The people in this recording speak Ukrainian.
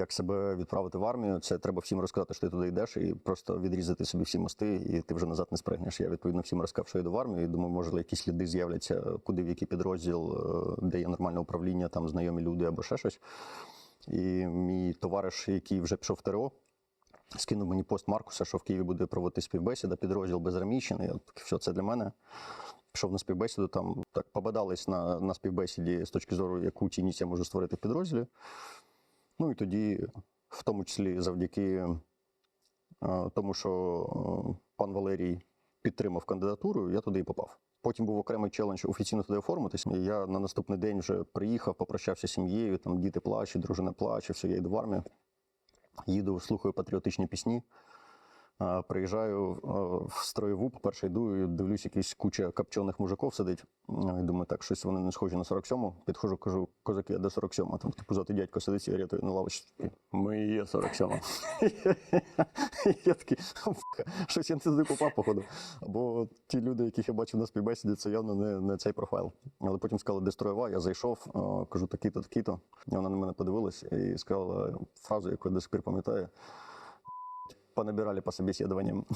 як себе відправити в армію, це треба всім розказати, що ти туди йдеш, і просто відрізати собі всі мости, і ти вже назад не спригнеш. Я відповідно всім розказав, що йду в армію. І думаю, може якісь сліди з'являться, куди в який підрозділ, е, де є нормальне управління, там знайомі люди або ще щось. І мій товариш, який вже пішов в ТРО, скинув мені пост Маркуса, що в Києві буде проводити співбесіда, підрозділ безрамічний. Я так, все це для мене. Пішов на співбесіду, там так побадались на, на співбесіді з точки зору, яку цінність я можу створити в підрозділі. Ну і тоді, в тому числі, завдяки е, тому, що е, пан Валерій підтримав кандидатуру, я туди і попав. Потім був окремий челендж офіційно туди оформитись. Я на наступний день вже приїхав, попрощався з сім'єю, там діти плачуть, дружина плаче, все, я йду в армію. Їду, слухаю патріотичні пісні. Приїжджаю в строєву, по-перше, йду дивлюсь, якісь куча копчених мужиків сидить. Думаю, так, щось вони не схожі на 47-му. Підходжу, кажу, козаки, а де 47 Там типу золотий дядько сидить сигаретою на лавочці. Ми є 47 Я такий, щось я не попав, походу. Бо ті люди, яких я бачив на співбесіді, це явно не, цей профайл. Але потім сказали, де строєва, я зайшов, кажу, такий-то, такий-то. І вона на мене подивилась і сказала фразу, яку я до сих пір пам'ятаю. Понабирали по собеседованиям.